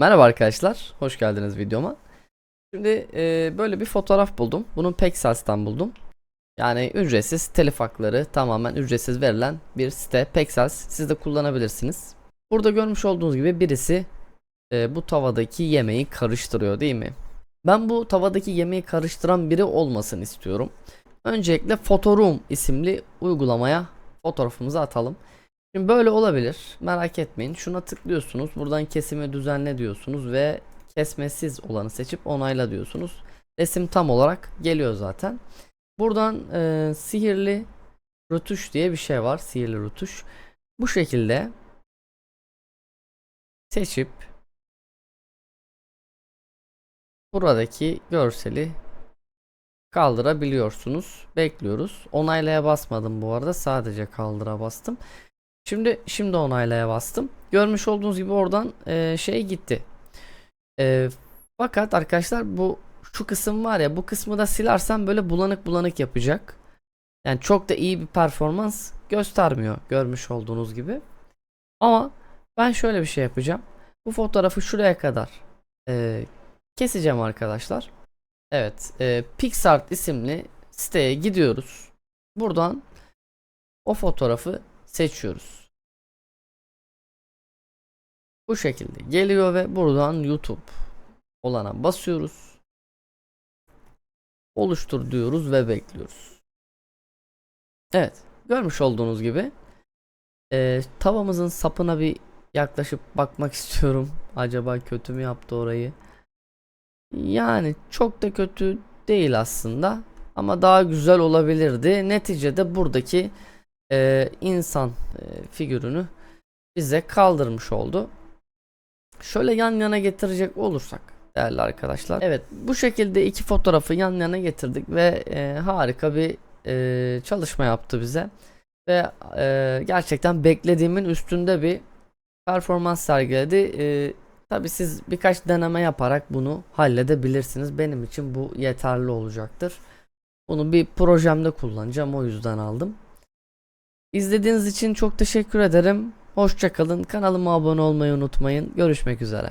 Merhaba arkadaşlar, hoş geldiniz videoma. Şimdi e, böyle bir fotoğraf buldum. Bunu Pexels'ten buldum. Yani ücretsiz telif hakları tamamen ücretsiz verilen bir site Pexels. Siz de kullanabilirsiniz. Burada görmüş olduğunuz gibi birisi e, bu tavadaki yemeği karıştırıyor değil mi? Ben bu tavadaki yemeği karıştıran biri olmasın istiyorum. Öncelikle Photoroom isimli uygulamaya fotoğrafımızı atalım. Şimdi böyle olabilir. Merak etmeyin. Şuna tıklıyorsunuz. Buradan kesimi düzenle diyorsunuz ve kesmesiz olanı seçip onayla diyorsunuz. Resim tam olarak geliyor zaten. Buradan e, sihirli rötuş diye bir şey var. Sihirli rötuş. Bu şekilde seçip buradaki görseli kaldırabiliyorsunuz. Bekliyoruz. Onaylaya basmadım bu arada. Sadece kaldıra bastım. Şimdi şimdi onaylaya bastım. Görmüş olduğunuz gibi oradan e, şey gitti. E, fakat arkadaşlar bu şu kısım var ya bu kısmı da silersem böyle bulanık bulanık yapacak. Yani çok da iyi bir performans göstermiyor görmüş olduğunuz gibi. Ama ben şöyle bir şey yapacağım. Bu fotoğrafı şuraya kadar e, keseceğim arkadaşlar. Evet, e, PixArt isimli siteye gidiyoruz. Buradan o fotoğrafı seçiyoruz. Bu şekilde geliyor ve buradan YouTube olana basıyoruz. Oluştur diyoruz ve bekliyoruz. Evet, görmüş olduğunuz gibi e, tavamızın sapına bir yaklaşıp bakmak istiyorum. Acaba kötü mü yaptı orayı? Yani çok da kötü değil aslında ama daha güzel olabilirdi. Neticede buradaki e, insan e, figürünü bize kaldırmış oldu. Şöyle yan yana getirecek olursak değerli arkadaşlar. Evet bu şekilde iki fotoğrafı yan yana getirdik ve e, harika bir e, çalışma yaptı bize. Ve e, gerçekten beklediğimin üstünde bir performans sergiledi. E, Tabi siz birkaç deneme yaparak bunu halledebilirsiniz. Benim için bu yeterli olacaktır. Bunu bir projemde kullanacağım o yüzden aldım. İzlediğiniz için çok teşekkür ederim. Hoşçakalın. Kanalıma abone olmayı unutmayın. Görüşmek üzere.